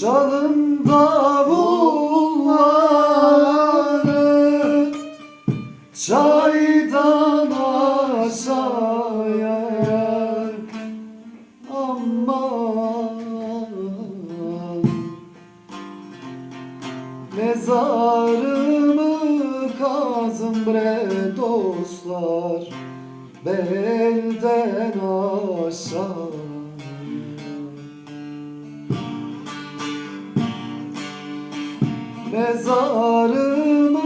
Çalın davulları Çaydan aşağıya Aman. Mezarımı kazın bre dostlar Belden aşağı Mezarımı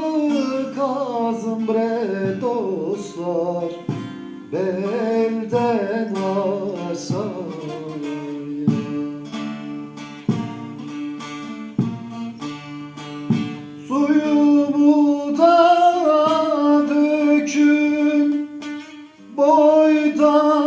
kazın bre dostlar Belden aşağı Suyumu da dökün boydan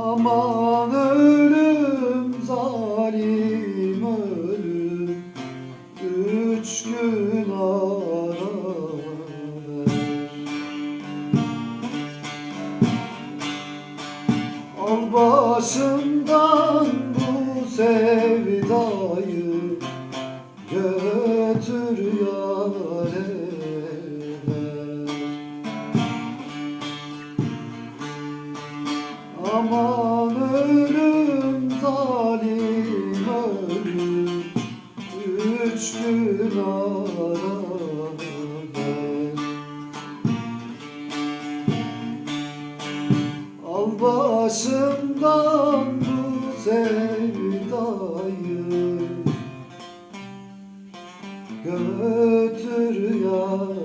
Aman ölüm zalim ölüm. Üç gün ara Al başımdan bu sevdayı Aman ölüm Üç gün ara ver Al başımdan bu sevdayı. Götür ya